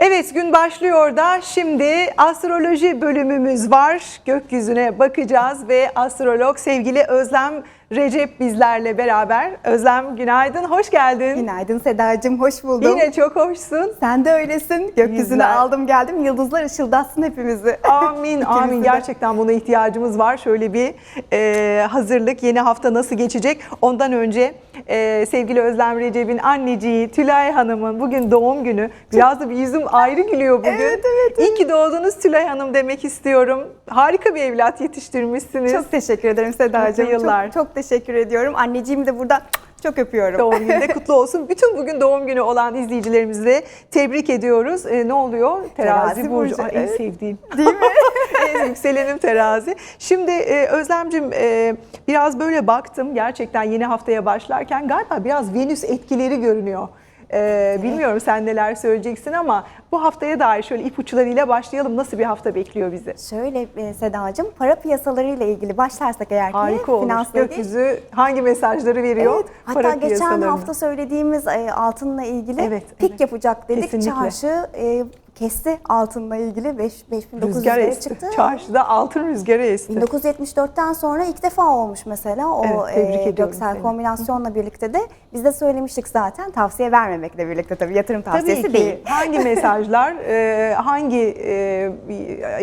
Evet gün başlıyor da şimdi astroloji bölümümüz var. Gökyüzüne bakacağız ve astrolog sevgili Özlem Recep bizlerle beraber. Özlem günaydın, hoş geldin. Günaydın Sedacığım, hoş buldum. Yine çok hoşsun. Sen de öylesin. Gökyüzüne Güzel. aldım geldim. Yıldızlar ışıldatsın hepimizi. Amin, amin. Gerçekten buna ihtiyacımız var. Şöyle bir e, hazırlık, yeni hafta nasıl geçecek? Ondan önce e, sevgili Özlem Recep'in anneciği Tülay Hanım'ın bugün doğum günü. Biraz da bir yüzüm ayrı gülüyor bugün. Evet, evet, İyi ki doğdunuz Tülay Hanım demek istiyorum. Harika bir evlat yetiştirmişsiniz. Çok teşekkür ederim Sedacığım. Mutlu yıllar. Çok, çok teşekkür ediyorum. Anneciğimi de burada çok öpüyorum. Doğum günü de kutlu olsun. Bütün bugün doğum günü olan izleyicilerimizi de tebrik ediyoruz. E, ne oluyor? Terazi, Terazi burcu. burcu, Ay, en sevdiğim. Değil mi? en yükselenim terazi. Şimdi e, Özlemcim e, biraz böyle baktım. Gerçekten yeni haftaya başlarken galiba biraz Venüs etkileri görünüyor. E, bilmiyorum sen neler söyleyeceksin ama bu haftaya dair şöyle ipuçlarıyla başlayalım. Nasıl bir hafta bekliyor bizi? Şöyle e, Sedacığım, para piyasalarıyla ilgili başlarsak eğer ki Harika olur. finansla ilgili- Gökyüzü hangi mesajları veriyor? Evet, hatta geçen piyasalarına. hafta söylediğimiz e, altınla ilgili Evet, pik evet. yapacak dedik. Kesinlikle. Çarşı e, kesti altınla ilgili 5 5900 Rüzgar liraya esti. çıktı. Çarşıda altın rüzgarı esti. 1974'ten sonra ilk defa olmuş mesela o Evet, e, göksel seni. kombinasyonla birlikte de biz de söylemiştik zaten tavsiye vermemekle birlikte tabii yatırım tavsiyesi Tabii ki değil. hangi mesajlar e, hangi e,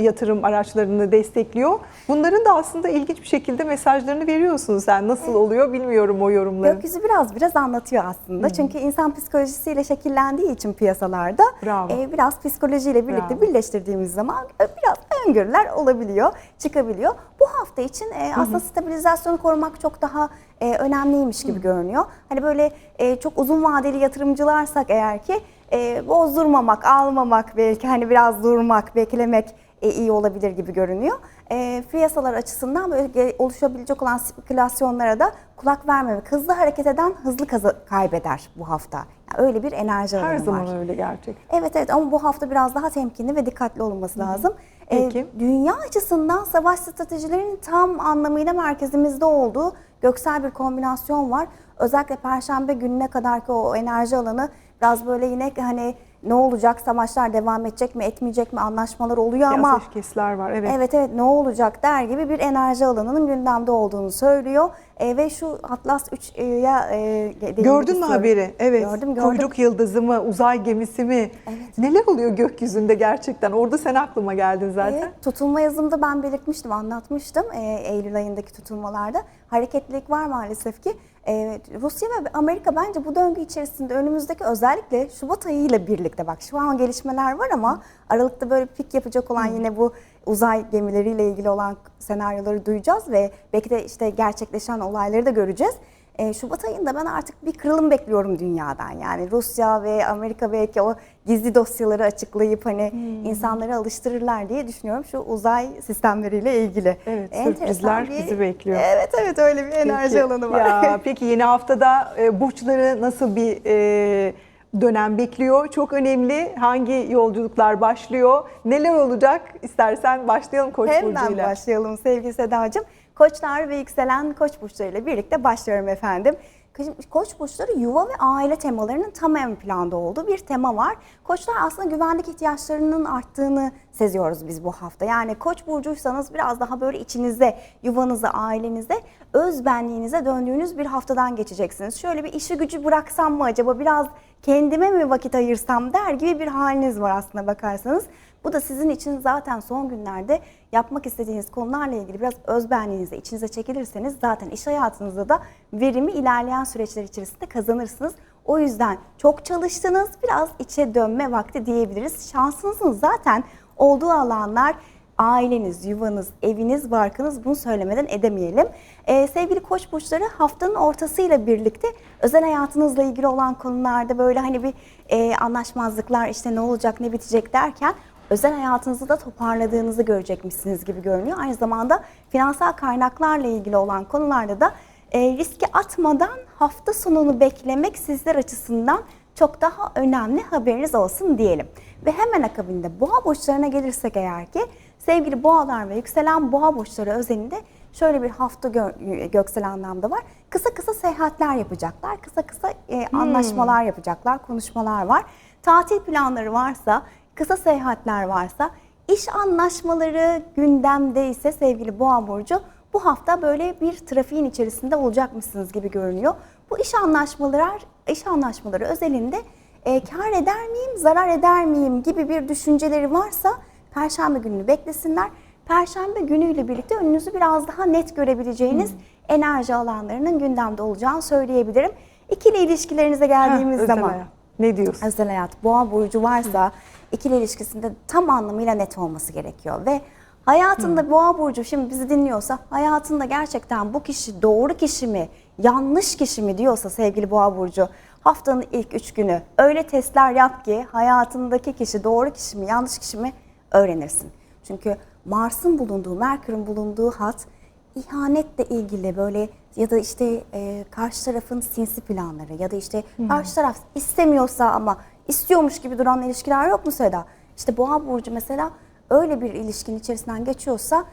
yatırım araçlarını destekliyor? Bunların da aslında ilginç bir şekilde mesajlarını veriyorsun sen. Nasıl oluyor bilmiyorum o yorumları. Gökyüzü biraz biraz anlatıyor aslında. Çünkü insan psikolojisiyle şekillendiği için piyasalarda Bravo. e, biraz psikolojiyle birlikte Bravo. birleştirdiğimiz zaman e, biraz öngörüler olabiliyor, çıkabiliyor. Bu hafta için e, aslında stabilizasyonu korumak çok daha e, önemliymiş gibi görünüyor. Hani böyle e, çok uzun vadeli yatırımcılarsak eğer ki e, bozdurmamak, almamak belki hani biraz durmak, beklemek e, iyi olabilir gibi görünüyor. E, piyasalar açısından böyle oluşabilecek olan spekülasyonlara da kulak vermemek. Hızlı hareket eden hızlı kaza- kaybeder bu hafta. Yani öyle bir enerji Her alanı zaman var. öyle gerçek. Evet evet ama bu hafta biraz daha temkinli ve dikkatli olunması lazım. Ee, Peki. dünya açısından savaş stratejilerinin tam anlamıyla merkezimizde olduğu göksel bir kombinasyon var. Özellikle perşembe gününe kadar ki o enerji alanı biraz böyle yine hani ne olacak savaşlar devam edecek mi etmeyecek mi anlaşmalar oluyor Bir ama ateşkesler var evet. Evet evet ne olacak der gibi bir enerji alanının gündemde olduğunu söylüyor. E, ve şu Atlas 3'ya e, Gördün mü haberi? Evet. Gördüm gördüm. Kuyruk yıldızı mı, uzay gemisi mi? Neler oluyor gökyüzünde gerçekten? Orada sen aklıma geldin zaten. Evet, tutulma yazımda ben belirtmiştim, anlatmıştım e, Eylül ayındaki tutulmalarda. Hareketlilik var maalesef ki. E, Rusya ve Amerika bence bu döngü içerisinde önümüzdeki özellikle Şubat ayı ile birlikte bak şu an gelişmeler var ama Aralık'ta böyle pik yapacak olan yine bu uzay gemileriyle ilgili olan senaryoları duyacağız ve belki de işte gerçekleşen olayları da göreceğiz. E, Şubat ayında ben artık bir kırılım bekliyorum dünyadan. Yani Rusya ve Amerika belki o gizli dosyaları açıklayıp hani Hmm. insanları alıştırırlar diye düşünüyorum şu uzay sistemleriyle ilgili. Evet, Enteresan sürprizler bizi bekliyor. Evet evet öyle bir enerji Peki, alanı var. Ya, peki yeni haftada e, burçları nasıl bir e, dönem bekliyor? Çok önemli. Hangi yolculuklar başlıyor? Neler olacak? İstersen başlayalım Koç Hemen burcuyla. başlayalım sevgili Sedacığım. Koçlar ve yükselen koç burçlarıyla birlikte başlıyorum efendim. Ko- Koç burçları yuva ve aile temalarının tam ön planda olduğu bir tema var. Koçlar aslında güvenlik ihtiyaçlarının arttığını seziyoruz biz bu hafta. Yani koç burcuysanız biraz daha böyle içinize, yuvanıza, ailenize, öz benliğinize döndüğünüz bir haftadan geçeceksiniz. Şöyle bir işi gücü bıraksam mı acaba biraz kendime mi vakit ayırsam der gibi bir haliniz var aslında bakarsanız. Bu da sizin için zaten son günlerde yapmak istediğiniz konularla ilgili biraz özbenliğinizi içinize çekilirseniz zaten iş hayatınızda da verimi ilerleyen süreçler içerisinde kazanırsınız. O yüzden çok çalıştınız, biraz içe dönme vakti diyebiliriz. Şansınızın zaten olduğu alanlar aileniz, yuvanız, eviniz, barkınız bunu söylemeden edemeyelim. Ee, sevgili koç burçları haftanın ortasıyla birlikte özel hayatınızla ilgili olan konularda böyle hani bir e, anlaşmazlıklar işte ne olacak ne bitecek derken özel hayatınızı da toparladığınızı görecekmişsiniz gibi görünüyor. Aynı zamanda finansal kaynaklarla ilgili olan konularda da e, riske atmadan hafta sonunu beklemek sizler açısından çok daha önemli haberiniz olsun diyelim. Ve hemen akabinde boğa burçlarına gelirsek eğer ki sevgili boğalar ve yükselen boğa burçları özelinde şöyle bir hafta gö- göksel anlamda var. Kısa kısa seyahatler yapacaklar, kısa kısa e, anlaşmalar yapacaklar, konuşmalar var. Tatil planları varsa kısa seyahatler varsa, iş anlaşmaları gündemde ise sevgili Boğa burcu bu hafta böyle bir trafiğin içerisinde olacakmışsınız gibi görünüyor. Bu iş anlaşmaları iş anlaşmaları özelinde e, kar eder miyim, zarar eder miyim gibi bir düşünceleri varsa Perşembe gününü beklesinler. Perşembe günüyle birlikte önünüzü biraz daha net görebileceğiniz enerji alanlarının gündemde olacağını söyleyebilirim. İkili ilişkilerinize geldiğimiz özel zaman hayat. Ne diyorsun? özel hayat boğa burcu varsa ikili ilişkisinde tam anlamıyla net olması gerekiyor ve hayatında boğa burcu şimdi bizi dinliyorsa hayatında gerçekten bu kişi doğru kişi mi yanlış kişi mi diyorsa sevgili boğa burcu haftanın ilk üç günü öyle testler yap ki hayatındaki kişi doğru kişi mi yanlış kişi mi öğrenirsin. Çünkü Mars'ın bulunduğu, Merkür'ün bulunduğu hat ihanetle ilgili böyle ya da işte e, karşı tarafın sinsi planları ya da işte karşı taraf istemiyorsa ama istiyormuş gibi duran ilişkiler yok mu Seda? İşte Boğa burcu mesela öyle bir ilişkinin içerisinden geçiyorsa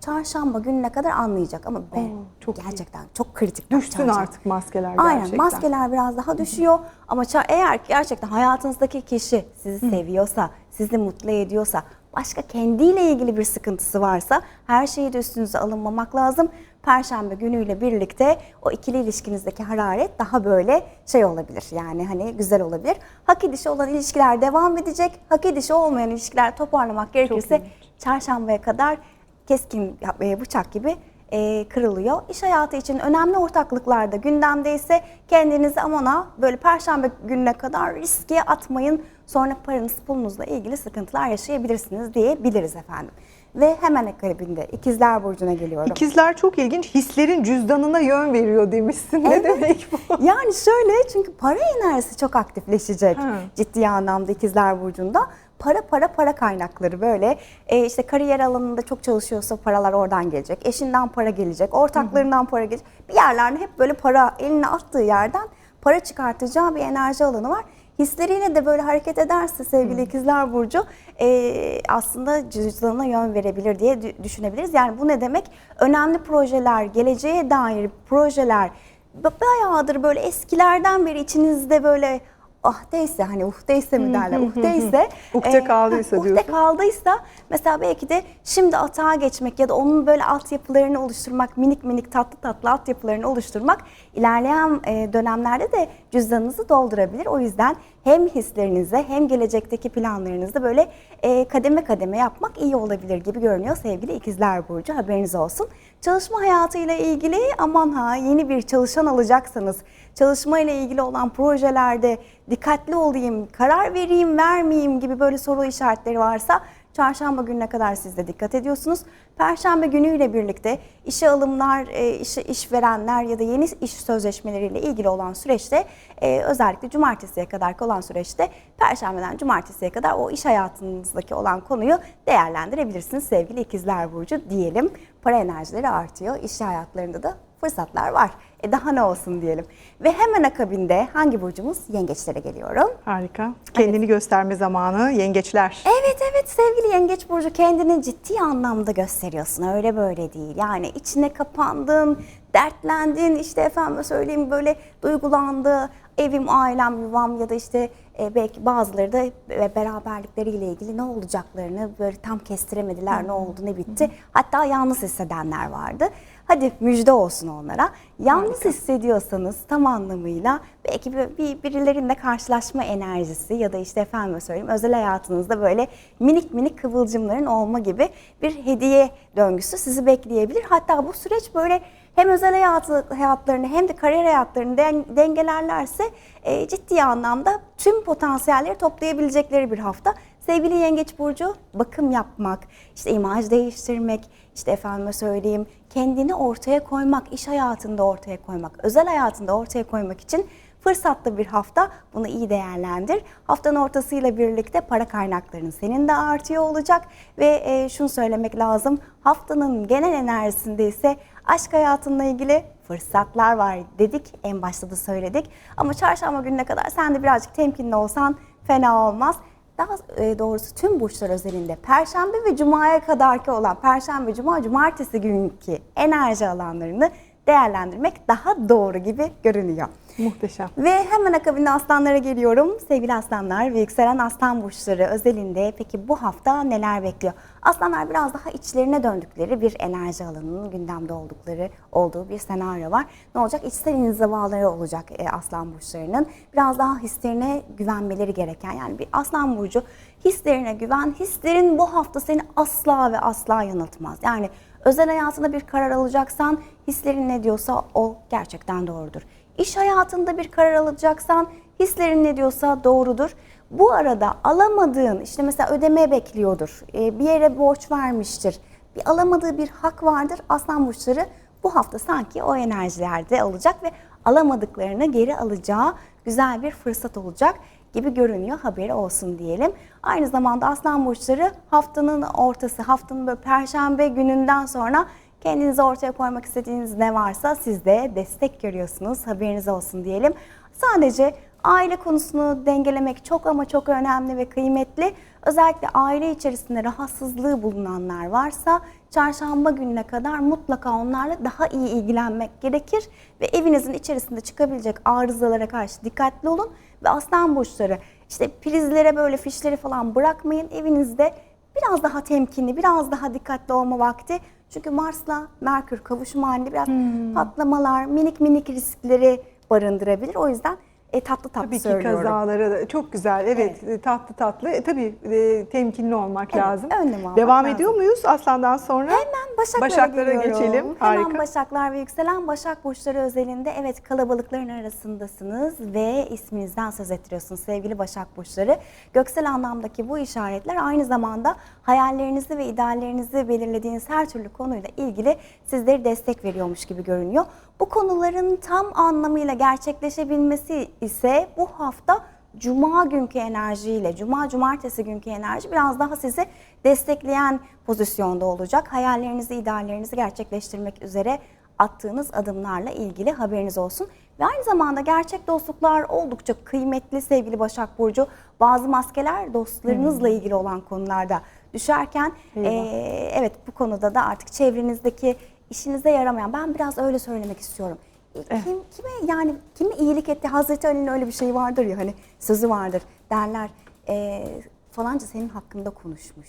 çarşamba gününe kadar anlayacak ama be, çok iyi. gerçekten çok kritik. Düşsün çarşamba. artık maskeler Aynen gerçekten. maskeler biraz daha düşüyor ama ça- eğer gerçekten hayatınızdaki kişi sizi seviyorsa, sizi mutlu ediyorsa, başka kendiyle ilgili bir sıkıntısı varsa her şeyi de üstünüze alınmamak lazım. Perşembe günüyle birlikte o ikili ilişkinizdeki hararet daha böyle şey olabilir. Yani hani güzel olabilir. Hak edişi olan ilişkiler devam edecek. Hak edişi olmayan ilişkiler toparlamak gerekirse çarşambaya kadar keskin e, bıçak gibi e, kırılıyor. İş hayatı için önemli ortaklıklarda gündemdeyse kendinizi aman ha böyle perşembe gününe kadar riske atmayın. Sonra paranız pulunuzla ilgili sıkıntılar yaşayabilirsiniz diyebiliriz efendim. Ve hemen akabinde ikizler burcuna geliyorum. İkizler çok ilginç. Hislerin cüzdanına yön veriyor demişsin. Ne demek bu? Yani şöyle çünkü para enerjisi çok aktifleşecek Ha. ciddi anlamda ikizler burcunda. Para para para kaynakları böyle e, işte kariyer alanında çok çalışıyorsa paralar oradan gelecek. Eşinden para gelecek, ortaklarından para gelecek. Bir yerlerde hep böyle para eline attığı yerden para çıkartacağı bir enerji alanı var. Hisleriyle de böyle hareket ederse sevgili ikizler burcu e, aslında cüzdanına yön verebilir diye dü- düşünebiliriz. Yani bu ne demek? Önemli projeler, geleceğe dair projeler ba- bayağıdır böyle eskilerden beri içinizde böyle ah değilse hani uh değilse mi derler uh değilse. Ukde e, kaldıysa heh, diyorsun. Ukde kaldıysa mesela belki de şimdi atağa geçmek ya da onun böyle altyapılarını oluşturmak minik minik tatlı tatlı altyapılarını oluşturmak ilerleyen e, dönemlerde de cüzdanınızı doldurabilir. O yüzden hem hislerinize hem gelecekteki planlarınızı böyle e, kademe kademe yapmak iyi olabilir gibi görünüyor sevgili ikizler burcu haberiniz olsun. Çalışma hayatıyla ilgili aman ha yeni bir çalışan alacaksanız çalışma ile ilgili olan projelerde dikkatli olayım, karar vereyim, vermeyeyim gibi böyle soru işaretleri varsa çarşamba gününe kadar siz de dikkat ediyorsunuz. Perşembe günüyle birlikte işe alımlar, e, işe işverenler ya da yeni iş sözleşmeleriyle ilgili olan süreçte e, özellikle cumartesiye kadar olan süreçte perşembeden cumartesiye kadar o iş hayatınızdaki olan konuyu değerlendirebilirsiniz sevgili ikizler burcu diyelim. Para enerjileri artıyor. İş hayatlarında da fırsatlar var. E daha ne olsun diyelim. Ve hemen akabinde hangi burcumuz? Yengeçlere geliyorum. Harika. Kendini gösterme zamanı yengeçler. Evet evet sevgili Yengeç Burcu kendini ciddi anlamda gösteriyorsun. Öyle böyle değil. Yani içine kapandın, dertlendin, işte efendim söyleyeyim böyle duygulandı. Evim, ailem, yuvam ya da işte e, belki bazıları da beraberlikleriyle ilgili ne olacaklarını böyle tam kestiremediler. Ne oldu, ne bitti. Hatta yalnız hissedenler vardı. Hadi müjde olsun onlara. Yalnız hissediyorsanız tam anlamıyla belki bir, bir birilerinle karşılaşma enerjisi ya da işte efendim söyleyeyim özel hayatınızda böyle minik minik kıvılcımların olma gibi bir hediye döngüsü sizi bekleyebilir. Hatta bu süreç böyle hem özel hayatı, hayatlarını hem de kariyer hayatlarını den- dengelerlerse e, ciddi anlamda tüm potansiyelleri toplayabilecekleri bir hafta. Sevgili Yengeç Burcu bakım yapmak, işte imaj değiştirmek, işte efendime söyleyeyim kendini ortaya koymak, iş hayatında ortaya koymak, özel hayatında ortaya koymak için fırsatlı bir hafta. Bunu iyi değerlendir. Haftanın ortasıyla birlikte para kaynakların senin de artıyor olacak ve e, şunu söylemek lazım. Haftanın genel enerjisinde ise aşk hayatınla ilgili fırsatlar var dedik. En başta da söyledik. Ama çarşamba gününe kadar sen de birazcık temkinli olsan fena olmaz. Daha e, doğrusu tüm burçlar özelinde Perşembe ve Cuma'ya kadarki olan Perşembe, Cuma, Cumartesi günkü enerji alanlarını değerlendirmek daha doğru gibi görünüyor. Muhteşem. Ve hemen akabinde aslanlara geliyorum. Sevgili aslanlar ve yükselen aslan burçları özelinde peki bu hafta neler bekliyor? Aslanlar biraz daha içlerine döndükleri bir enerji alanının gündemde oldukları olduğu bir senaryo var. Ne olacak? İçsel inzivaları olacak e, aslan burçlarının. Biraz daha hislerine güvenmeleri gereken yani bir aslan burcu hislerine güven. Hislerin bu hafta seni asla ve asla yanıltmaz. Yani özel hayatında bir karar alacaksan hislerin ne diyorsa o gerçekten doğrudur. İş hayatında bir karar alacaksan hislerin ne diyorsa doğrudur. Bu arada alamadığın işte mesela ödeme bekliyordur. e, Bir yere borç vermiştir. Bir alamadığı bir hak vardır. Aslan burçları bu hafta sanki o enerjilerde olacak ve alamadıklarını geri alacağı güzel bir fırsat olacak gibi görünüyor. Haberi olsun diyelim. Aynı zamanda aslan burçları haftanın ortası, haftanın böyle perşembe gününden sonra Kendinize ortaya koymak istediğiniz ne varsa siz de destek görüyorsunuz. Haberiniz olsun diyelim. Sadece aile konusunu dengelemek çok ama çok önemli ve kıymetli. Özellikle aile içerisinde rahatsızlığı bulunanlar varsa çarşamba gününe kadar mutlaka onlarla daha iyi ilgilenmek gerekir ve evinizin içerisinde çıkabilecek arızalara karşı dikkatli olun ve aslan burçları işte prizlere böyle fişleri falan bırakmayın evinizde biraz daha temkinli, biraz daha dikkatli olma vakti. Çünkü Mars'la Merkür kavuşma halinde biraz Hmm. patlamalar, minik minik riskleri barındırabilir. O yüzden e, tatlı tatlı Tabii ki söylüyorum. kazaları da çok güzel. Evet, e, tatlı tatlı. E, tabii e, temkinli olmak Evet, lazım. önlem almak Devam lazım. ediyor muyuz aslandan sonra? Hemen Başaklara, Başaklara geçelim. Hemen Harika. Başaklar ve yükselen Başak burçları özelinde evet kalabalıkların arasındasınız ve isminizden söz ettiriyorsunuz sevgili Başak burçları. Göksel anlamdaki bu işaretler aynı zamanda hayallerinizi ve ideallerinizi belirlediğiniz her türlü konuyla ilgili sizlere destek veriyormuş gibi görünüyor. Bu konuların tam anlamıyla gerçekleşebilmesi ise bu hafta Cuma günkü enerjiyle, Cuma cumartesi günkü enerji biraz daha sizi destekleyen pozisyonda olacak. Hayallerinizi, ideallerinizi gerçekleştirmek üzere attığınız adımlarla ilgili haberiniz olsun. Ve aynı zamanda gerçek dostluklar oldukça kıymetli sevgili Başak Burcu. Bazı maskeler dostlarınızla ilgili olan konularda düşerken Eyvah. eee, evet bu konuda da artık çevrenizdeki işinize yaramayan ben biraz öyle söylemek istiyorum. Eh. Kim, kime yani kime iyilik etti? Hazreti Ali'nin öyle bir şeyi vardır ya hani sözü vardır derler. E, falanca senin hakkında konuşmuş.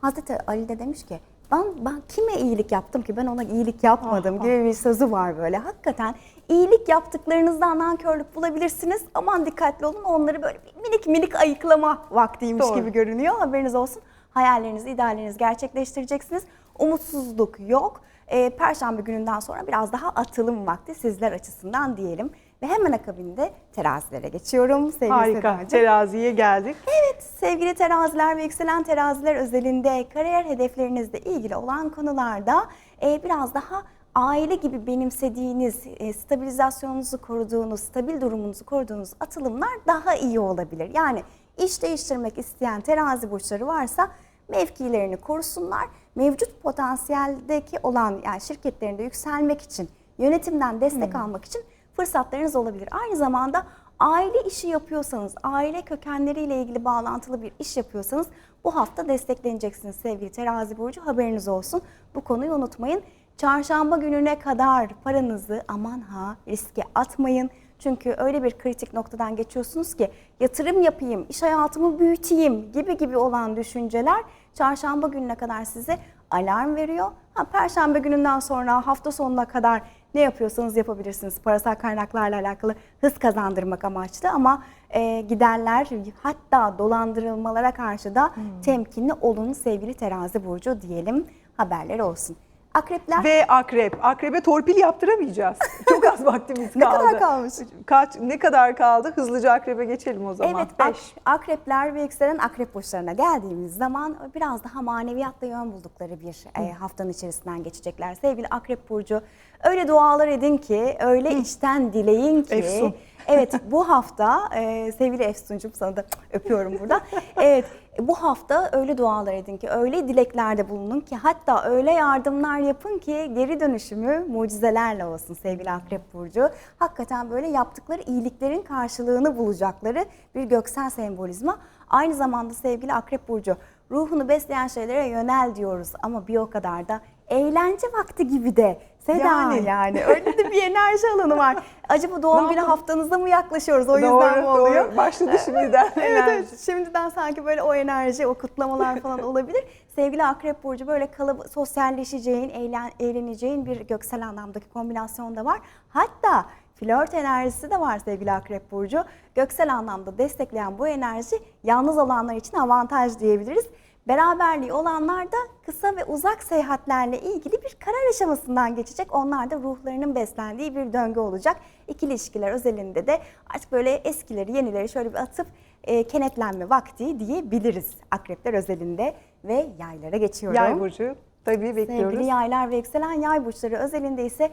Hazreti Ali de demiş ki ben, ben kime iyilik yaptım ki ben ona iyilik yapmadım Ah, gibi bir sözü var böyle. Hakikaten iyilik yaptıklarınızda nankörlük bulabilirsiniz. Aman dikkatli olun onları böyle minik minik ayıklama vaktiymiş Doğru. gibi görünüyor. Haberiniz olsun. Hayallerinizi, ideallerinizi gerçekleştireceksiniz. Umutsuzluk yok. Ee, Perşembe gününden sonra biraz daha atılım vakti sizler açısından diyelim. Ve hemen akabinde terazilere geçiyorum. Sevgili Harika. Sedacığım. Teraziye geldik. Evet sevgili teraziler ve yükselen teraziler özelinde kariyer hedeflerinizle ilgili olan konularda e, biraz daha aile gibi benimsediğiniz, e, stabilizasyonunuzu koruduğunuz, stabil durumunuzu koruduğunuz atılımlar daha iyi olabilir. Yani iş değiştirmek isteyen terazi burçları varsa mevkilerini korusunlar. Mevcut potansiyeldeki olan yani şirketlerinde yükselmek için, yönetimden destek almak için fırsatlarınız olabilir. Aynı zamanda aile işi yapıyorsanız, aile kökenleriyle ilgili bağlantılı bir iş yapıyorsanız bu hafta destekleneceksiniz sevgili terazi burcu haberiniz olsun. Bu konuyu unutmayın. Çarşamba gününe kadar paranızı aman ha riske atmayın. Çünkü öyle bir kritik noktadan geçiyorsunuz ki yatırım yapayım, iş hayatımı büyüteyim gibi gibi olan düşünceler çarşamba gününe kadar size alarm veriyor. Ha, Perşembe gününden sonra hafta sonuna kadar ne yapıyorsanız yapabilirsiniz. Parasal kaynaklarla alakalı hız kazandırmak amaçlı ama e, giderler hatta dolandırılmalara karşı da temkinli olun sevgili terazi burcu diyelim haberleri olsun. Akrepler Ve akrep. Akrebe torpil yaptıramayacağız. Çok az vaktimiz Ne kaldı. kadar kalmış? Kaç, ne kadar kaldı? Hızlıca akrebe geçelim o zaman. Evet, ak- akrepler ve yükselen akrep burçlarına geldiğimiz zaman biraz daha maneviyatla yön buldukları bir e, haftanın içerisinden geçecekler. Sevgili akrep burcu, öyle dualar edin ki, öyle içten dileyin ki. Efsun. Evet, bu hafta e, sevgili Efsun'cum sana da öpüyorum burada. Evet, bu hafta öyle dualar edin ki, öyle dileklerde bulunun ki, hatta öyle yardımlar yapın ki geri dönüşümü mucizelerle olsun sevgili Akrep Burcu. Hakikaten böyle yaptıkları iyiliklerin karşılığını bulacakları bir göksel sembolizma. Aynı zamanda sevgili Akrep Burcu, ruhunu besleyen şeylere yönel diyoruz ama bir o kadar da eğlence vakti gibi de. Seda Yani. yani. öyle de bir enerji alanı var. Acaba doğum günü haftanızda mı yaklaşıyoruz o yüzden doğru, mi oluyor? doğru. Başladı şimdiden. Evet, evet. Şimdiden sanki böyle o enerji, o kutlamalar falan olabilir. Sevgili Akrep Burcu böyle kalıp sosyalleşeceğin, eğlen, eğleneceğin bir göksel anlamdaki kombinasyon da var. Hatta flört enerjisi de var sevgili Akrep Burcu. Göksel anlamda destekleyen bu enerji yalnız olanlar için avantaj diyebiliriz. Beraberliği olanlar da kısa ve uzak seyahatlerle ilgili bir karar aşamasından geçecek. Onlar da ruhlarının beslendiği bir döngü olacak. İkili ilişkiler özelinde de artık böyle eskileri yenileri şöyle bir atıp e, kenetlenme vakti diyebiliriz akrepler özelinde ve yaylara geçiyorum. Yay burcu. Tabii bekliyoruz. Sevgili yaylar ve yükselen yay burçları özelinde ise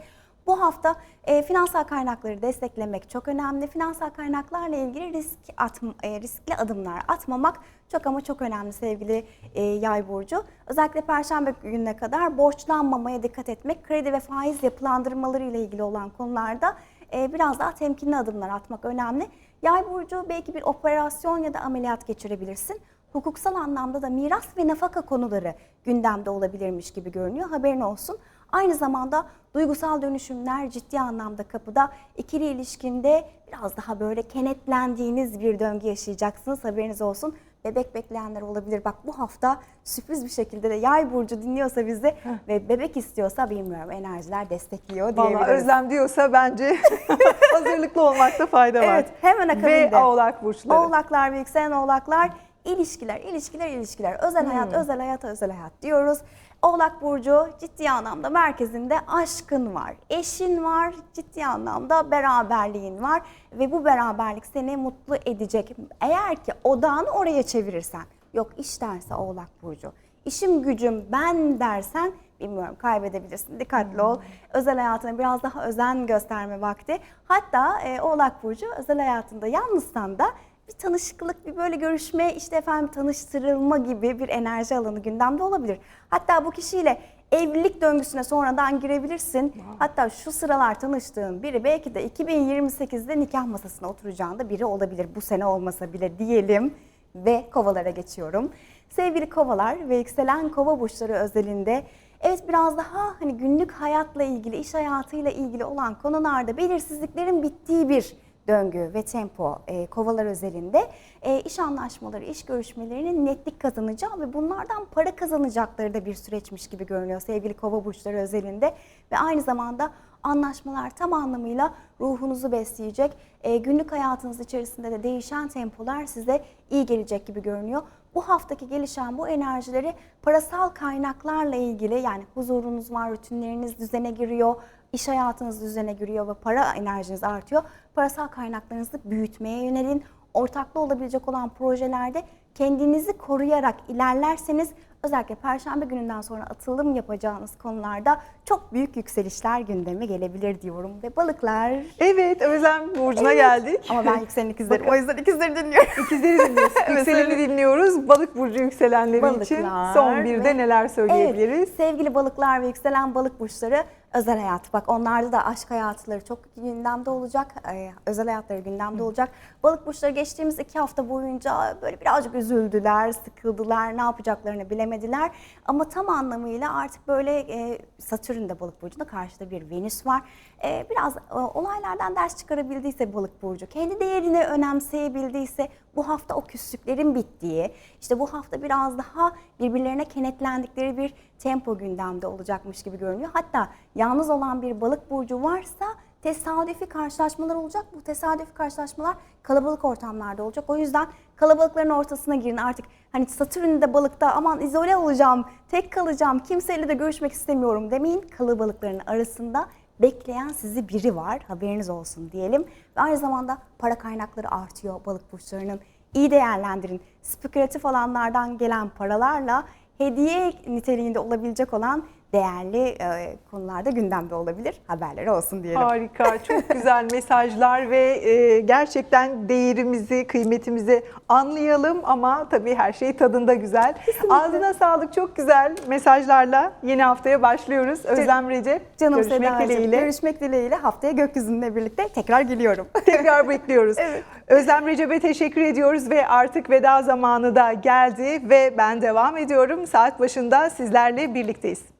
bu hafta e, finansal kaynakları desteklemek çok önemli. Finansal kaynaklarla ilgili risk atm- e, riskli adımlar atmamak çok ama çok önemli sevgili e, yay burcu. Özellikle perşembe gününe kadar borçlanmamaya dikkat etmek, kredi ve faiz yapılandırmaları ile ilgili olan konularda e, biraz daha temkinli adımlar atmak önemli. Yay burcu belki bir operasyon ya da ameliyat geçirebilirsin. Hukuksal anlamda da miras ve nafaka konuları gündemde olabilirmiş gibi görünüyor. Haberin olsun. Aynı zamanda duygusal dönüşümler ciddi anlamda kapıda. İkili ilişkinde biraz daha böyle kenetlendiğiniz bir döngü yaşayacaksınız. Haberiniz olsun. Bebek bekleyenler olabilir. Bak bu hafta sürpriz bir şekilde de yay burcu dinliyorsa bizi ve bebek istiyorsa bilmiyorum enerjiler destekliyor diyebiliriz. Valla Özlem diyorsa bence hazırlıklı olmakta fayda var. Evet, hemen akabinde. Ve oğlak burçları. Oğlaklar ve yükselen oğlaklar ilişkiler, ilişkiler, ilişkiler. Özel Hmm. hayat, özel hayat, özel hayat diyoruz. Oğlak Burcu ciddi anlamda merkezinde aşkın var, eşin var, ciddi anlamda beraberliğin var ve bu beraberlik seni mutlu edecek. Eğer ki odağını oraya çevirirsen, yok iş derse Oğlak Burcu, işim gücüm ben dersen bilmiyorum kaybedebilirsin. Dikkatli ol. Özel hayatına biraz daha özen gösterme vakti. Hatta e, Oğlak Burcu özel hayatında yalnızsan da bir tanışıklık, bir böyle görüşme, işte efendim tanıştırılma gibi bir enerji alanı gündemde olabilir. Hatta bu kişiyle evlilik döngüsüne sonradan girebilirsin. Hatta şu sıralar tanıştığın biri belki de 2028'de nikah masasına oturacağında biri olabilir. Bu sene olmasa bile diyelim ve kovalara geçiyorum. Sevgili kovalar ve yükselen kova burçları özelinde evet biraz daha hani günlük hayatla ilgili, iş hayatıyla ilgili olan konularda belirsizliklerin bittiği bir döngü ve tempo e, kovalar özelinde e, iş anlaşmaları, iş görüşmelerinin netlik kazanacağı ve bunlardan para kazanacakları da bir süreçmiş gibi görünüyor sevgili kova burçları özelinde ve aynı zamanda anlaşmalar tam anlamıyla ruhunuzu besleyecek. E, günlük hayatınız içerisinde de değişen tempolar size iyi gelecek gibi görünüyor. Bu haftaki gelişen bu enerjileri parasal kaynaklarla ilgili yani huzurunuz var, rutinleriniz düzene giriyor, iş hayatınız düzene giriyor ve para enerjiniz artıyor. Parasal kaynaklarınızı büyütmeye yönelin. Ortaklı olabilecek olan projelerde kendinizi koruyarak ilerlerseniz özellikle perşembe gününden sonra atılım yapacağınız konularda çok büyük yükselişler gündeme gelebilir diyorum ve balıklar. Evet Özlem burcuna Evet. geldik. Ama ben yükselen ikizlerim o yüzden ikizleri dinliyorum. İkizleri dinliyoruz. Yükseleni dinliyoruz. Balık burcu yükselenleri için Balıklar son birde ve- neler söyleyebiliriz? Evet, sevgili balıklar ve yükselen balık burçları özel hayat. Bak onlarda da aşk hayatları çok gündemde olacak. Ee, özel hayatları gündemde olacak. Balık burçları geçtiğimiz iki hafta boyunca böyle birazcık üzüldüler, sıkıldılar, ne yapacaklarını bilemediler. Ama tam anlamıyla artık böyle e, Satürn de balık burcunda karşıda bir Venüs var. E, biraz e, olaylardan ders çıkarabildiyse balık burcu, kendi değerini önemseyebildiyse bu hafta o küslüklerin bittiği, işte bu hafta biraz daha birbirlerine kenetlendikleri bir tempo gündemde olacakmış gibi görünüyor. Hatta yalnız olan bir balık burcu varsa tesadüfi karşılaşmalar olacak. Bu tesadüfi karşılaşmalar kalabalık ortamlarda olacak. O yüzden kalabalıkların ortasına girin artık. Hani Satürn de balıkta aman izole olacağım, tek kalacağım, kimseyle de görüşmek istemiyorum demeyin. Kalabalıkların arasında bekleyen sizi biri var haberiniz olsun diyelim. Ve aynı zamanda para kaynakları artıyor balık burçlarının. İyi değerlendirin. Spekülatif alanlardan gelen paralarla hediye niteliğinde olabilecek olan değerli e, konularda gündemde olabilir. Haberleri olsun diyelim. Harika, çok güzel mesajlar ve e, gerçekten değerimizi, kıymetimizi anlayalım ama tabii her şey tadında güzel. Ağzına sağlık, çok güzel mesajlarla yeni haftaya başlıyoruz. Özlem Recep, Canım görüşmek Sedacığım, dileğiyle. Görüşmek dileğiyle haftaya gökyüzünle birlikte tekrar geliyorum. Tekrar bekliyoruz. Özlem Recep'e teşekkür ediyoruz ve artık veda zamanı da geldi ve ben devam ediyorum. Saat başında sizlerle birlikteyiz.